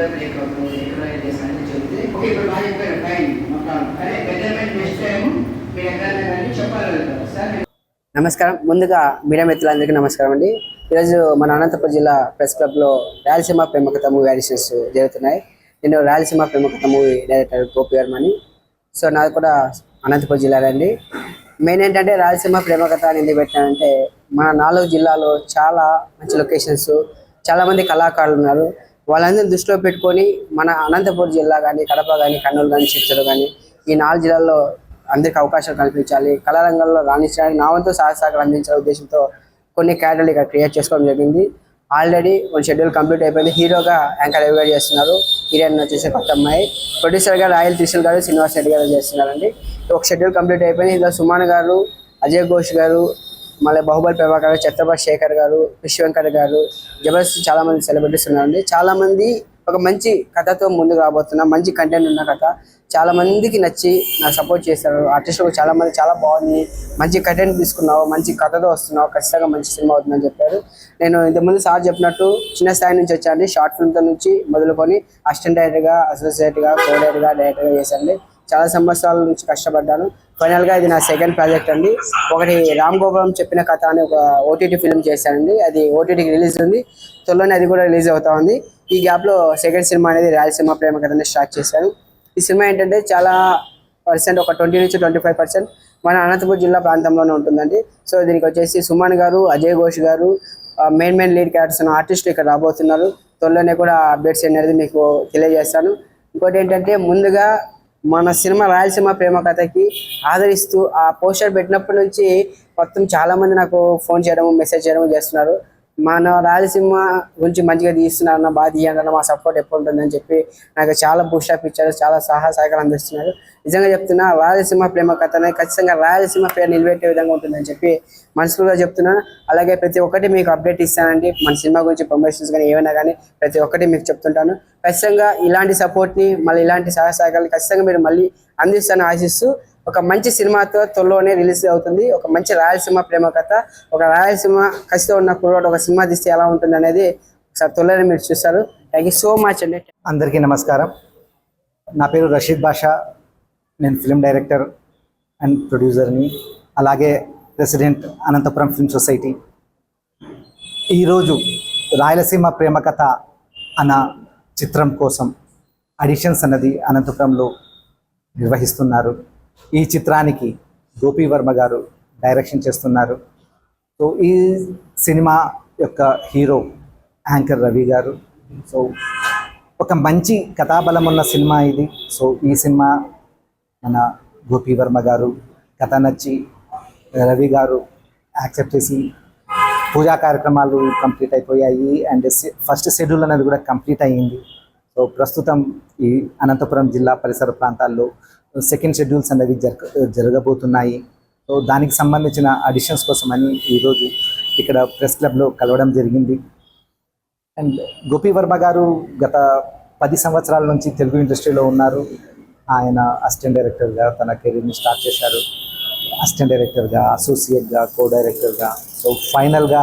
ఎక్కడ బ్రేక్అవుట్ ఎక్కడ రైల్వేస్ అని చెప్తే ఓకే ఇప్పుడు బాగా చెప్పారు ఫైన్ అదే బెటర్మెంట్ నెక్స్ట్ టైం మీరు ఎక్కడైనా కానీ చెప్పగలుగుతారు సార్ నమస్కారం. ముందుగా మీడియా మిత్రులందరికీ నమస్కారం అండి ఈరోజు మన అనంతపురం జిల్లా ప్రెస్ క్లబ్లో రాయలసీమ ప్రేమకథ మూవీ ఆడిషన్స్ జరుగుతున్నాయి. నేను రాయలసీమ ప్రేమకథ మూవీ డైరెక్టర్ గోపి వర్మని. సో నాది కూడా అనంతపురం జిల్లాలో అండి. మెయిన్ ఏంటంటే రాయలసీమ ప్రేమకథ అని ఎందుకు పెట్టానంటే మన నాలుగు జిల్లాలో చాలా మంచి లొకేషన్స్ చాలామంది కళాకారులు ఉన్నారు. వాళ్ళందరినీ దృష్టిలో పెట్టుకొని మన అనంతపురం జిల్లా కానీ కడప కానీ కర్నూలు కానీ చిత్తూరు కానీ ఈ నాలుగు జిల్లాల్లో అందరికి అవకాశాలు కల్పించాలి. కళారంగంలో రాణించడానికి నా వంతు సహసాగరం అందించే ఉద్దేశంతో కొన్ని క్యాడర్లు ఇక్కడ క్రియేట్ చేసుకోవడం జరిగింది. ఆల్రెడీ ఒక షెడ్యూల్ కంప్లీట్ అయిపోయింది. హీరోగా యాంకర్ ఎవరు చేస్తున్నారు. హీరోయిన్ వచ్చేసి కొత్త అమ్మాయి ప్రొడ్యూసర్గా రాయల్ త్రిశూల్ గారు శ్రీనివాస్ రెడ్డి గారు చేస్తున్నారండి. ఒక షెడ్యూల్ కంప్లీట్ అయిపోయింది. ఇందులో సుమాన్ గారు అజయ్ ఘోష్ గారు మళ్ళీ బాహుబలి ప్రభాకర్ గారు ఛత్రపతి శేఖర్ గారు విశ్వంకర్ గారు జబర్దస్త్ చాలా మంది సెలబ్రిటీస్ ఉన్నారండి. చాలా మంది ఒక మంచి కథతో ముందుకు రాబోతున్నా మంచి కంటెంట్ ఉన్న కథ. చాలా మందికి నచ్చి నాకు సపోర్ట్ చేశారు. ఆర్టిస్టులు చాలా మంది చాలా బాగుంది. మంచి కంటెంట్ తీసుకున్నావు మంచి కథతో వస్తున్నావు. ఖచ్చితంగా మంచి సినిమా అవుతుందని చెప్పారు. నేను ఇంతకుముందు సార్ చెప్పినట్టు చిన్న స్థాయి నుంచి వచ్చాను షార్ట్ ఫిల్మ్తో నుంచి మొదలుకొని అసిస్టెంట్ డైరెక్టర్గా అసోసియేట్గా కో డైరెక్టర్గా డైరెక్టర్గా చేశాను చాలా సంవత్సరాల నుంచి కష్టపడ్డాను. ఫైనల్గా ఇది నా సెకండ్ ప్రాజెక్ట్ అండి. ఒకటి రామ్ గోపురం చెప్పిన కథ అని ఒక ఓటీటీ ఫిల్మ్ చేశానండి. అది ఓటీటీకి రిలీజ్ ఉంది. త్వరలోనే అది కూడా రిలీజ్ అవుతా ఉంది. ఈ గ్యాప్లో సెకండ్ సినిమా అనేది రాయలసీమ ప్రేమ కథని స్టార్ట్ చేశాను. ఈ సినిమా ఏంటంటే చాలా పర్సెంట్ ఒక ట్వంటీ నుంచి ట్వంటీ ఫైవ్ పర్సెంట్ మన అనంతపురం జిల్లా ప్రాంతంలోనే ఉంటుందండి. సో దీనికి వచ్చేసి సుమన్ గారు అజయ్ ఘోష్ గారు మెయిన్ మెయిన్ లీడ్ క్యారెక్టర్స్ ఆర్టిస్టులు ఇక్కడ రాబోతున్నారు. త్వరలోనే కూడా అప్డేట్స్ అనేది మీకు తెలియజేస్తాను. ఇంకోటి ఏంటంటే ముందుగా మన సినిమా రాయలసీమ ప్రేమ కథకి ఆదరిస్తూ ఆ పోస్టర్ పెట్టినప్పటి నుంచి మొత్తం చాలా మంది నాకు ఫోన్ చేయడము మెసేజ్ చేయడము చేస్తున్నారు. మన రాయలసీమ గురించి మంచిగా తీస్తున్నారన్న బాగా తీయండి మా సపోర్ట్ ఎప్పుడు ఉంటుందని చెప్పి నాకు చాలా బూస్టప్ ఇచ్చారు చాలా సహాయ సహకారం అందిస్తున్నారు. నిజంగా చెప్తున్నా రాయలసీమ ప్రేమ కథనే ఖచ్చితంగా రాయలసీమ పేరు నిలబెట్టే విధంగా ఉంటుందని చెప్పి మనసులో చెప్తున్నాను అలాగే ప్రతి ఒక్కటి మీకు అప్డేట్ ఇస్తానండి. మన సినిమా గురించి ప్రమోషన్స్ కానీ ఏమైనా కానీ ప్రతి ఒక్కటి మీకు చెప్తుంటాను. ఖచ్చితంగా ఇలాంటి సపోర్ట్ని మళ్ళీ ఇలాంటి సహాయ సహకారాలు ఖచ్చితంగా మీరు మళ్ళీ అందిస్తాను ఆశిస్తూ ఒక మంచి సినిమాతో త్వరలోనే రిలీజ్ అవుతుంది. ఒక మంచి రాయలసీమ ప్రేమ కథ. ఒక రాయలసీమ కసితో ఉన్న కుర్రోడు ఒక సినిమా తీస్తే ఎలా ఉంటుంది అనేది ఒకసారి త్వరలోనే మీరు చూస్తారు. థ్యాంక్ యూ సో మచ్ అండి. అందరికీ నమస్కారం. నా పేరు రషీద్ బాషా. నేను ఫిల్మ్ డైరెక్టర్ అండ్ ప్రొడ్యూసర్ని అలాగే ప్రెసిడెంట్ అనంతపురం ఫిల్మ్ సొసైటీ ఈరోజు రాయలసీమ ప్రేమ కథ అన్న చిత్రం కోసం అడిషన్స్ అన్నది అనంతపురంలో నిర్వహిస్తున్నారు. ఈ చిత్రానికి గోపి వర్మ గారు డైరెక్షన్ చేస్తున్నారు. సో ఈ సినిమా యొక్క హీరో యాంకర్ రవి గారు. సో ఒక మంచి కథాబలం ఉన్న సినిమా ఇది. సో ఈ సినిమా మన గోపి వర్మ గారు కథ నచ్చి రవి గారు యాక్సెప్ట్ చేసి పూజా కార్యక్రమాలు కంప్లీట్ అయిపోయాయి. అండ్ ఫస్ట్ షెడ్యూల్ అనేది కూడా కంప్లీట్ అయ్యింది. సో ప్రస్తుతం ఈ అనంతపురం జిల్లా పరిసర ప్రాంతాల్లో సెకండ్ షెడ్యూల్స్ అనేవి జరగ జరగబోతున్నాయి. సో దానికి సంబంధించిన అడిషన్స్ కోసమని ఈరోజు ఇక్కడ ప్రెస్ క్లబ్లో కలవడం జరిగింది. అండ్ గోపి వర్మ గారు గత పది సంవత్సరాల నుంచి తెలుగు ఇండస్ట్రీలో ఉన్నారు. ఆయన అసిస్టెంట్ డైరెక్టర్గా తన కెరీర్ని స్టార్ట్ చేశారు. అసిస్టెంట్ డైరెక్టర్గా అసోసియేట్గా కో డైరెక్టర్గా సో ఫైనల్గా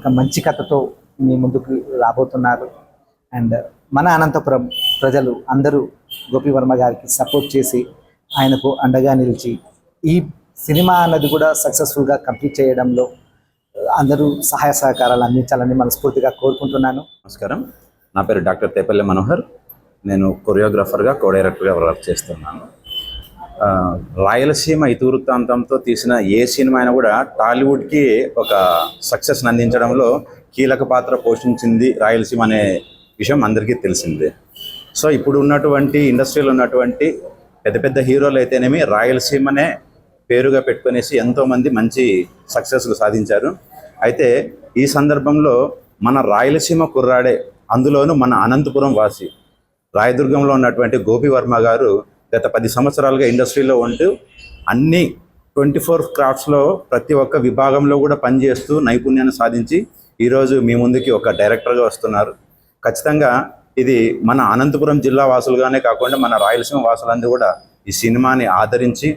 ఒక మంచి కథతో మీ ముందుకు రాబోతున్నారు. అండ్ మన అనంతపురం ప్రజలు అందరూ గోపివర్మ గారికి సపోర్ట్ చేసి ఆయనకు అండగా నిలిచి ఈ సినిమా అన్నది కూడా సక్సెస్ఫుల్గా కంప్లీట్ చేయడంలో అందరూ సహాయ సహకారాలు అందించాలని మనస్ఫూర్తిగా కోరుకుంటున్నాను. నమస్కారం. నా పేరు డాక్టర్ తేపల్లి మనోహర్. నేను కొరియోగ్రాఫర్గా కో డైరెక్టర్గా వర్క్ చేస్తున్నాను. రాయలసీమ ఇతివృత్తాంతంతో తీసిన ఏ సినిమా అయినా కూడా టాలీవుడ్కి ఒక సక్సెస్ని అందించడంలో కీలక పాత్ర పోషించింది రాయలసీమ అనే విషయం అందరికీ తెలిసిందే. సో ఇప్పుడు ఉన్నటువంటి ఇండస్ట్రీలో ఉన్నటువంటి పెద్ద పెద్ద హీరోలు అయితేనేమి రాయలసీమనే పేరుగా పెట్టుకునేసి ఎంతోమంది మంచి సక్సెస్లు సాధించారు. అయితే ఈ సందర్భంలో మన రాయలసీమ కుర్రాడే అందులోనూ మన అనంతపురం వాసి రాయదుర్గంలో ఉన్నటువంటి గోపివర్మ గారు గత పది సంవత్సరాలుగా ఇండస్ట్రీలో ఉంటూ అన్ని ట్వంటీ ఫోర్ క్రాఫ్ట్స్లో ప్రతి ఒక్క విభాగంలో కూడా పనిచేస్తూ నైపుణ్యాన్ని సాధించి ఈరోజు మీ ముందుకి ఒక డైరెక్టర్గా వస్తున్నారు. ఖచ్చితంగా ఇది మన అనంతపురం జిల్లా వాసులుగానే కాకుండా మన రాయలసీమ వాసులందరూ కూడా ఈ సినిమాని ఆదరించి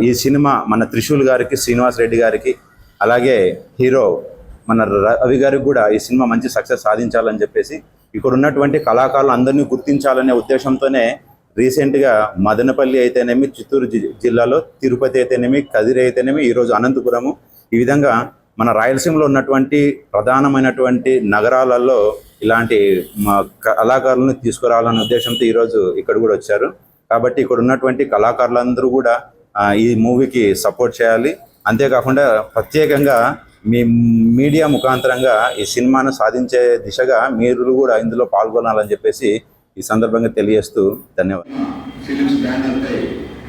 ఈ సినిమా మన త్రిశూల్ గారికి శ్రీనివాస్ రెడ్డి గారికి అలాగే హీరో మన రవి గారికి కూడా ఈ సినిమా మంచి సక్సెస్ సాధించాలని చెప్పేసి ఇక్కడ ఉన్నటువంటి కళాకారులు అందరినీ గుర్తించాలనే ఉద్దేశంతోనే రీసెంట్గా మదనపల్లి అయితేనేమి చిత్తూరు జిల్లాలో తిరుపతి అయితేనేమి కదిరి అయితేనేమి ఈరోజు అనంతపురము ఈ విధంగా మన రాయలసీమలో ఉన్నటువంటి ప్రధానమైనటువంటి నగరాలలో ఇలాంటి మా కళాకారులను తీసుకురావాలనే ఉద్దేశంతో ఈరోజు ఇక్కడ కూడా వచ్చారు. కాబట్టి ఇక్కడ ఉన్నటువంటి కళాకారులందరూ కూడా ఈ మూవీకి సపోర్ట్ చేయాలి. అంతేకాకుండా ప్రత్యేకంగా మీ మీడియా ముఖాంతరంగా ఈ సినిమాను సాధించే దిశగా మీరు కూడా ఇందులో పాల్గొనాలని చెప్పేసి ఈ సందర్భంగా తెలియజేస్తూ ధన్యవాదాలు. ఫిలిమ్స్ బ్యానర్ పై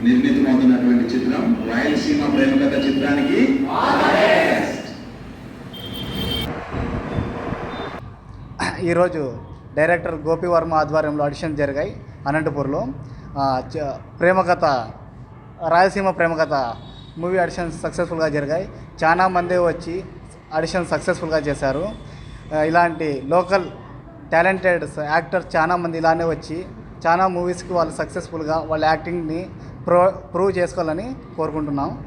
నిర్మితమవుతున్నటువంటి చిత్రం రాయలసీమ ప్రేమకథ చిత్రానికి ఈరోజు డైరెక్టర్ గోపివర్మ ఆధ్వర్యంలో ఆడిషన్ జరిగాయి అనంతపూర్లో. చ- ప్రేమకథ రాయలసీమ ప్రేమకథ మూవీ ఆడిషన్స్ సక్సెస్ఫుల్గా జరిగాయి. చాలామంది వచ్చి ఆడిషన్ సక్సెస్ఫుల్గా చేశారు. ఇలాంటి లోకల్ టాలెంటెడ్ యాక్టర్ చాలా మంది ఇలానే వచ్చి చాలా మూవీస్కి వాళ్ళు సక్సెస్ఫుల్గా వాళ్ళ యాక్టింగ్ని ప్రో ప్రూవ్ చేసుకోవాలని కోరుకుంటున్నాం.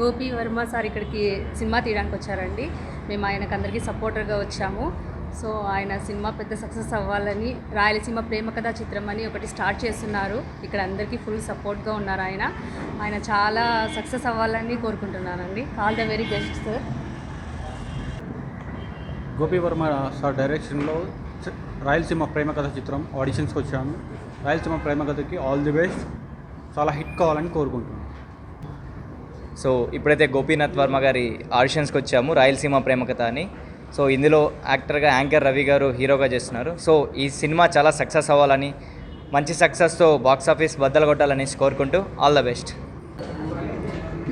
గోపి వర్మ సార్ ఇక్కడికి సినిమా తీయడానికి వచ్చారండి. మేము ఆయనకు అందరికీ సపోర్టర్గా వచ్చాము. సో ఆయన సినిమా పెద్ద సక్సెస్ అవ్వాలని రాయలసీమ ప్రేమ కథా చిత్రం అని ఒకటి స్టార్ట్ చేస్తున్నారు. ఇక్కడ అందరికీ ఫుల్ సపోర్ట్గా ఉన్నారు ఆయన. ఆయన చాలా సక్సెస్ అవ్వాలని కోరుకుంటున్నానండి. All the very best sir. Gopi Varma sir డైరెక్షన్లో రాయలసీమ ప్రేమ కథ చిత్రం ఆడిషన్స్కి వచ్చాము. రాయలసీమ ప్రేమ కథకి ఆల్ ది బెస్ట్. చాలా హిట్ కావాలని కోరుకుంటున్నాను సో ఇప్పుడైతే గోపీనాథ్ వర్మ గారి ఆడిషన్స్కి వచ్చాము రాయలసీమ ప్రేమ కథ అని. సో ఇందులో యాక్టర్గా యాంకర్ రవి గారు హీరోగా చేస్తున్నారు. సో ఈ సినిమా చాలా సక్సెస్ అవ్వాలని మంచి సక్సెస్తో బాక్స్ ఆఫీస్ బద్దలు కొట్టాలని కోరుకుంటూ all the best.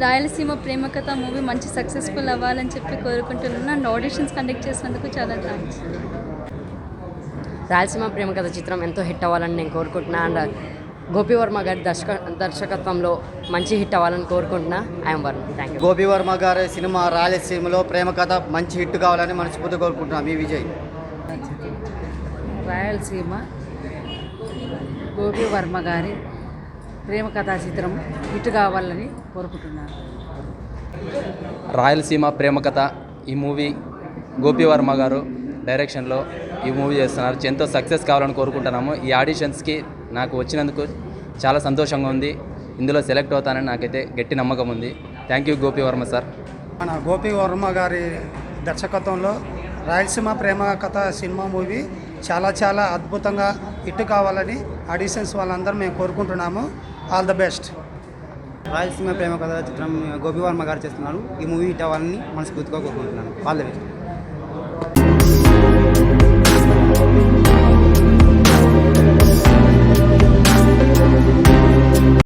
Rayalaseema Prema Katha movie మంచి సక్సెస్ఫుల్ అవ్వాలని చెప్పి కోరుకుంటున్నాను. అండ్ ఆడిషన్స్ కండక్ట్ చేసినందుకు చాలా థ్యాంక్స్ రాయలసీమ ప్రేమ కథ చిత్రం ఎంతో హిట్ అవ్వాలని నేను కోరుకుంటున్నా అండ్ గోపి వర్మ గారి దర్శక దర్శకత్వంలో మంచి హిట్ అవ్వాలని కోరుకుంటున్నా. I'm Varma thank you Gopi Varma గారి సినిమా రాయలసీమలో ప్రేమ కథ మంచి హిట్ కావాలని మనస్ఫూర్తి కోరుకుంటున్నాం. మీ విజయ్. రాయలసీమ గోపి వర్మ గారి ప్రేమ కథా చిత్రం హిట్ కావాలని కోరుకుంటున్నాను. రాయలసీమ ప్రేమ కథ ఈ మూవీ గోపి వర్మ గారు డైరెక్షన్లో ఈ మూవీ చేస్తున్నారు. ఎంతో సక్సెస్ కావాలని కోరుకుంటున్నాము. ఈ ఆడిషన్స్కి నాకు వచ్చినందుకు చాలా సంతోషంగా ఉంది. ఇందులో సెలెక్ట్ అవుతానని నాకైతే గట్టి నమ్మకం ఉంది. Thank you Gopi Varma sir మన గోపి వర్మ గారి దర్శకత్వంలో రాయలసీమ ప్రేమ కథ సినిమా మూవీ చాలా చాలా అద్భుతంగా హిట్ కావాలని ఆడిషన్స్ వాళ్ళందరూ మేము కోరుకుంటున్నాము. All the best Rayalaseema Prema Katha చిత్రం గోపి వర్మ గారు చేస్తున్నారు. ఈ మూవీ హిట్ అవ్వాలని మనస్ఫూర్తిగా కోరుకుంటున్నాను. All the best